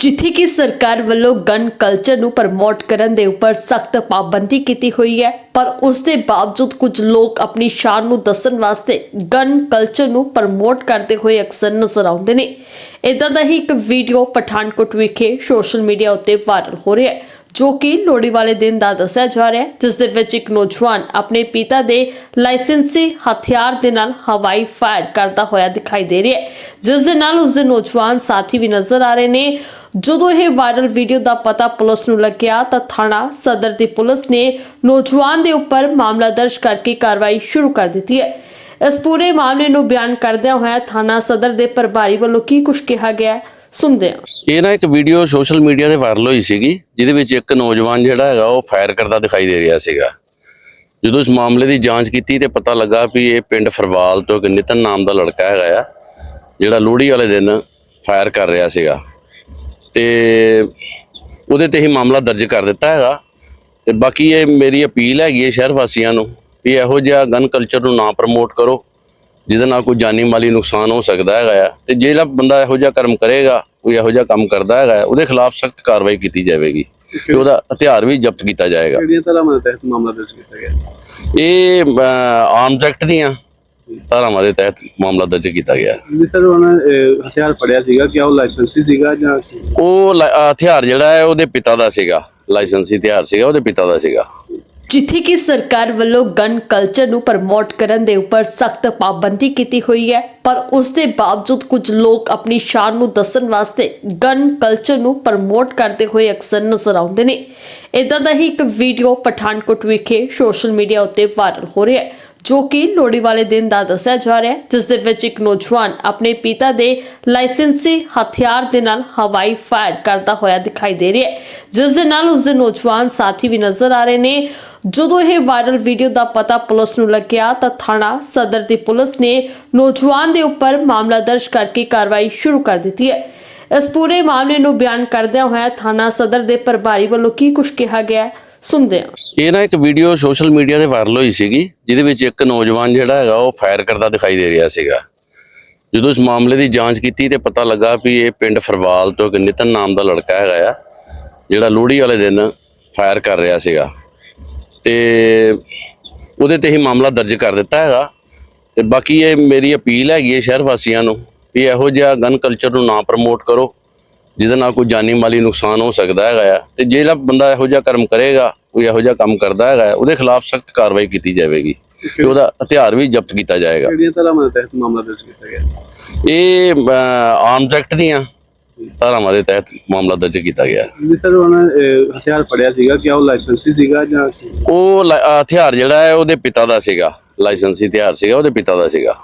ਜਿੱਥੇ ਕਿ ਸਰਕਾਰ ਵੱਲੋਂ ਗਨ ਕਲਚਰ ਨੂੰ ਪ੍ਰਮੋਟ ਕਰਨ ਦੇ ਉੱਪਰ ਸਖਤ ਪਾਬੰਦੀ ਕੀਤੀ ਹੋਈ ਹੈ, ਪਰ ਉਸ ਦੇ ਬਾਵਜੂਦ ਕੁਝ ਲੋਕ ਆਪਣੀ ਸ਼ਾਨ ਨੂੰ ਦੱਸਣ ਵਾਸਤੇ ਗਨ ਕਲਚਰ ਨੂੰ ਪ੍ਰਮੋਟ ਕਰਦੇ ਹੋਏ ਅਕਸਰ ਨਜ਼ਰ ਆਉਂਦੇ ਨੇ। ਇਦਾਂ ਦਾ ਹੀ ਇੱਕ ਵੀਡੀਓ ਪਠਾਨਕੋਟ ਵਿਖੇ ਸੋਸ਼ਲ ਮੀਡੀਆ ਉੱਤੇ ਵਾਇਰਲ ਹੋ ਰਿਹਾ ਹੈ। ਜੋ ਕਿ ਲੋਹੜੀ ਵਾਲੇ ਦਿਨ ਦਾ ਦੱਸਿਆ ਜਾ ਰਿਹਾ ਹੈ ਜਿਸ ਦੇ ਵਿੱਚ ਇੱਕ ਨੌਜਵਾਨ ਆਪਣੇ ਪਿਤਾ ਦੇ ਲਾਇਸੈਂਸੀ ਹਥਿਆਰ ਦੇ ਨਾਲ ਹਵਾਈ ਫਾਇਰ ਕਰਦਾ ਹੋਇਆ ਦਿਖਾਈ ਦੇ ਰਿਹਾ ਹੈ ਜਿਸ ਦੇ ਨਾਲ ਉਸ ਦੇ ਨੌਜਵਾਨ ਸਾਥੀ ਵੀ ਨਜ਼ਰ ਆ ਰਹੇ ਨੇ। ਜਦੋਂ ਇਹ ਵਾਇਰਲ ਵੀਡੀਓ ਦਾ ਪਤਾ ਪੁਲਿਸ ਨੂੰ ਲੱਗਿਆ ਤਾਂ ਥਾਣਾ ਸਦਰ ਦੀ ਪੁਲਿਸ ਨੇ ਨੌਜਵਾਨ ਦੇ ਉੱਪਰ ਮਾਮਲਾ ਦਰਜ ਕਰਕੇ ਕਾਰਵਾਈ ਸ਼ੁਰੂ ਕਰ ਦਿੱਤੀ ਹੈ। ਇਸ ਪੂਰੇ ਮਾਮਲੇ ਨੂੰ ਬਿਆਨ ਕਰਦਿਆਂ ਹੋਇਆ ਥਾਣਾ ਸਦਰ ਦੇ ਪ੍ਰਭਾਰੀ ਵੱਲੋਂ ਕੀ ਕੁਝ ਕਿਹਾ ਗਿਆ ਹੈ, ਸੁਣਦੇ ਹਾਂ। ਇਹ ਨਾ ਇੱਕ ਵੀਡੀਓ ਸੋਸ਼ਲ ਮੀਡੀਆ ਤੇ ਵਾਇਰਲ ਹੋਈ ਸੀਗੀ, ਜਿਹਦੇ ਵਿੱਚ ਇੱਕ ਨੌਜਵਾਨ ਜਿਹੜਾ ਹੈਗਾ, ਉਹ ਫਾਇਰ ਕਰਦਾ ਦਿਖਾਈ ਦੇ ਰਿਹਾ ਸੀਗਾ। ਜਦੋਂ ਇਸ ਮਾਮਲੇ ਦੀ ਜਾਂਚ ਕੀਤੀ ਤੇ ਪਤਾ ਲੱਗਾ ਵੀ ਇਹ ਪਿੰਡ ਫਰਵਾਲ ਤੋਂ ਇੱਕ ਨਿਤਨ ਨਾਮ ਦਾ ਲੜਕਾ ਹੈਗਾ ਆ, ਜਿਹੜਾ ਲੋਹੜੀ ਵਾਲੇ ਦਿਨ ਫਾਇਰ ਕਰ ਰਿਹਾ ਸੀਗਾ। ਤੇ ਉਹਦੇ ਤੇ ਹੀ ਮਾਮਲਾ ਦਰਜ ਕਰ ਦਿੱਤਾ ਹੈਗਾ। ਤੇ ਬਾਕੀ ਇਹ ਮੇਰੀ ਅਪੀਲ ਹੈਗੀ ਹੈ ਸ਼ਹਿਰ ਵਾਸੀਆਂ ਨੂੰ ਵੀ ਇਹੋ ਜਿਹਾ ਗਨ ਕਲਚਰ ਨੂੰ ਨਾ ਪ੍ਰਮੋਟ ਕਰੋ। ਜਿਹਦੇ ਨਾਲ ਕੋਈ ਜਾਨੀ ਮਾਲੀ ਨੁਕਸਾਨ ਹੋ ਸਕਦਾ ਹੈਗਾ ਤੇ ਜਿਹੜਾ ਬੰਦਾ ਇਹੋ ਜਿਹਾ ਕਰਮ ਕਰੇਗਾ ਕੋਈ ਇਹੋ ਜਿਹਾ ਕੰਮ ਕਰਦਾ ਹੈਗਾ ਉਹਦੇ ਖਿਲਾਫ ਸਖਤ ਕਾਰਵਾਈ ਕੀਤੀ ਜਾਵੇਗੀ ਤੇ ਉਹਦਾ ਹਥਿਆਰ ਵੀ ਜ਼ਬਤ ਕੀਤਾ ਜਾਏਗਾ। ਕਿਹੜੀਆਂ ਧਾਰਾਵਾਂ ਦੇ ਤਹਿਤ ਮਾਮਲਾ ਦਰਜ ਕੀਤਾ ਗਿਆ? ਇਹ ਆਰਮਸ ਐਕਟ ਦੀਆਂ ਧਾਰਾਵਾਂ ਦੇ ਤਹਿਤ ਮਾਮਲਾ ਦਰਜ ਕੀਤਾ ਗਿਆ। ਜੀ ਸਰ ਉਹਨਾਂ ਹਥਿਆਰ ਫੜਿਆ ਸੀਗਾ ਕਿ ਉਹ ਲਾਇਸੈਂਸੀ ਸੀਗਾ ਜਾਂ ਉਹ ਹਥਿਆਰ ਜਿਹੜਾ ਹੈ ਉਹਦੇ ਪਿਤਾ ਦਾ ਸੀਗਾ। ਲਾਇਸੈਂਸੀ ਹਥਿਆਰ ਸੀਗਾ ਉਹਦੇ ਪਿਤਾ ਦਾ ਸੀਗਾ। ਜਿੱਥੇ ਕਿ ਸਰਕਾਰ ਵੱਲੋਂ ਗਨ ਕਲਚਰ ਨੂੰ ਪ੍ਰਮੋਟ ਕਰਨ ਦੇ ਉੱਪਰ ਸਖਤ ਪਾਬੰਦੀ ਕੀਤੀ ਹੋਈ ਹੈ, ਪਰ ਉਸ ਦੇ ਬਾਵਜੂਦ ਕੁਝ ਲੋਕ ਆਪਣੀ ਸ਼ਾਨ ਨੂੰ ਦੱਸਣ ਵਾਸਤੇ ਗਨ ਕਲਚਰ ਨੂੰ ਪ੍ਰਮੋਟ ਕਰਦੇ ਹੋਏ ਅਕਸਰ ਨਜ਼ਰ ਆਉਂਦੇ ਨੇ। ਇਦਾਂ ਦਾ ਹੀ ਇੱਕ ਵੀਡੀਓ ਪਠਾਨਕੋਟ ਵਿਖੇ ਸੋਸ਼ਲ ਮੀਡੀਆ ਉੱਤੇ ਵਾਇਰਲ ਹੋ ਰਿਹਾ ਹੈ। ਜੋ ਕਿ ਲੋਹੜੀ ਵਾਲੇ ਦਿਨ ਦਾ ਦੱਸਿਆ ਜਾ ਰਿਹਾ ਹੈ ਜਿਸ ਦੇ ਵਿੱਚ ਇੱਕ ਨੌਜਵਾਨ ਆਪਣੇ ਪਿਤਾ ਦੇ ਲਾਇਸੈਂਸੀ ਹਥਿਆਰ ਦੇ ਨਾਲ ਹਵਾਈ ਫਾਇਰ ਕਰਦਾ ਹੋਇਆ ਦਿਖਾਈ ਦੇ ਰਿਹਾ ਹੈ ਜਿਸ ਦੇ ਨਾਲ ਉਸ ਦੇ ਨੌਜਵਾਨ ਸਾਥੀ ਵੀ ਨਜ਼ਰ ਆ ਰਹੇ ਨੇ। ਜਦੋਂ ਇਹ ਵਾਇਰਲ ਵੀਡੀਓ ਦਾ ਪਤਾ ਪੁਲਿਸ ਨੂੰ ਲੱਗਿਆ ਤਾਂ ਥਾਣਾ ਸਦਰ ਦੀ ਪੁਲਿਸ ਨੇ ਨੌਜਵਾਨ ਦੇ ਉੱਪਰ ਮਾਮਲਾ ਦਰਜ ਕਰਕੇ ਕਾਰਵਾਈ ਸ਼ੁਰੂ ਕਰ ਦਿੱਤੀ ਹੈ। ਇਸ ਪੂਰੇ ਮਾਮਲੇ ਨੂੰ ਬਿਆਨ ਕਰਦਿਆਂ ਹੋਇਆ ਥਾਣਾ ਸਦਰ ਦੇ ਪ੍ਰਭਾਰੀ ਵੱਲੋਂ ਕੀ ਕੁਝ ਕਿਹਾ ਗਿਆ ਹੈ, ਸੁਣਦੇ ਹਾਂ। ਇਹ ਨਾ ਇੱਕ ਵੀਡੀਓ ਸੋਸ਼ਲ ਮੀਡੀਆ ਤੇ ਵਾਇਰਲ ਹੋਈ ਸੀਗੀ, ਜਿਹਦੇ ਵਿੱਚ ਇੱਕ ਨੌਜਵਾਨ ਜਿਹੜਾ ਹੈਗਾ, ਉਹ ਫਾਇਰ ਕਰਦਾ ਦਿਖਾਈ ਦੇ ਰਿਹਾ ਸੀਗਾ। ਜਦੋਂ ਇਸ ਮਾਮਲੇ ਦੀ ਜਾਂਚ ਕੀਤੀ ਤੇ ਪਤਾ ਲੱਗਾ ਵੀ ਇਹ ਪਿੰਡ ਫਰਵਾਲ ਤੋਂ ਇੱਕ ਨਿਤਨ ਨਾਮ ਦਾ ਲੜਕਾ ਹੈਗਾ ਆ, ਜਿਹੜਾ ਲੋਹੜੀ ਵਾਲੇ ਦਿਨ ਫਾਇਰ ਕਰ ਰਿਹਾ ਸੀਗਾ। ਤੇ ਉਹਦੇ ਤੇ ਹੀ ਮਾਮਲਾ ਦਰਜ ਕਰ ਦਿੱਤਾ ਹੈਗਾ। ਤੇ ਬਾਕੀ ਇਹ ਮੇਰੀ ਅਪੀਲ ਹੈਗੀ ਹੈ ਸ਼ਹਿਰ ਵਾਸੀਆਂ ਨੂੰ ਵੀ ਇਹੋ ਜਿਹਾ ਗਨ ਕਲਚਰ ਨੂੰ ਨਾ ਪ੍ਰਮੋਟ ਕਰੋ। ਜਿਹਦੇ ਨਾਲ ਕੋਈ ਜਾਨੀ ਮਾਲੀ ਨੁਕਸਾਨ ਹੋ ਸਕਦਾ ਹੈਗਾ ਤੇ ਜਿਹੜਾ ਬੰਦਾ ਇਹੋ ਜਿਹਾ ਕਰਮ ਕਰੇਗਾ ਕੋਈ ਇਹੋ ਜਿਹਾ ਕੰਮ ਕਰਦਾ ਹੈਗਾ ਉਹਦੇ ਖਿਲਾਫ ਸਖਤ ਕਾਰਵਾਈ ਕੀਤੀ ਜਾਵੇਗੀ ਤੇ ਉਹਦਾ ਹਥਿਆਰ ਵੀ ਜ਼ਬਤ ਕੀਤਾ ਜਾਏਗਾ। ਕਿਹੜੀਆਂ ਧਾਰਾਵਾਂ ਦੇ ਤਹਿਤ ਮਾਮਲਾ ਦਰਜ ਕੀਤਾ ਗਿਆ? ਇਹ ਆਰਮਸ ਐਕਟ ਦੀਆਂ ਧਾਰਾਵਾਂ ਦੇ ਤਹਿਤ ਮਾਮਲਾ ਦਰਜ ਕੀਤਾ ਗਿਆ। ਜੀ ਸਰ ਉਹਨਾਂ ਹਥਿਆਰ ਫੜਿਆ ਸੀਗਾ ਕਿ ਉਹ ਲਾਇਸੈਂਸੀ ਸੀਗਾ ਜਾਂ ਉਹ ਹਥਿਆਰ ਜਿਹੜਾ ਹੈ ਉਹਦੇ ਪਿਤਾ ਦਾ ਸੀਗਾ। ਲਾਇਸੈਂਸੀ ਹਥਿਆਰ ਸੀਗਾ ਉਹਦੇ ਪਿਤਾ ਦਾ ਸੀਗਾ।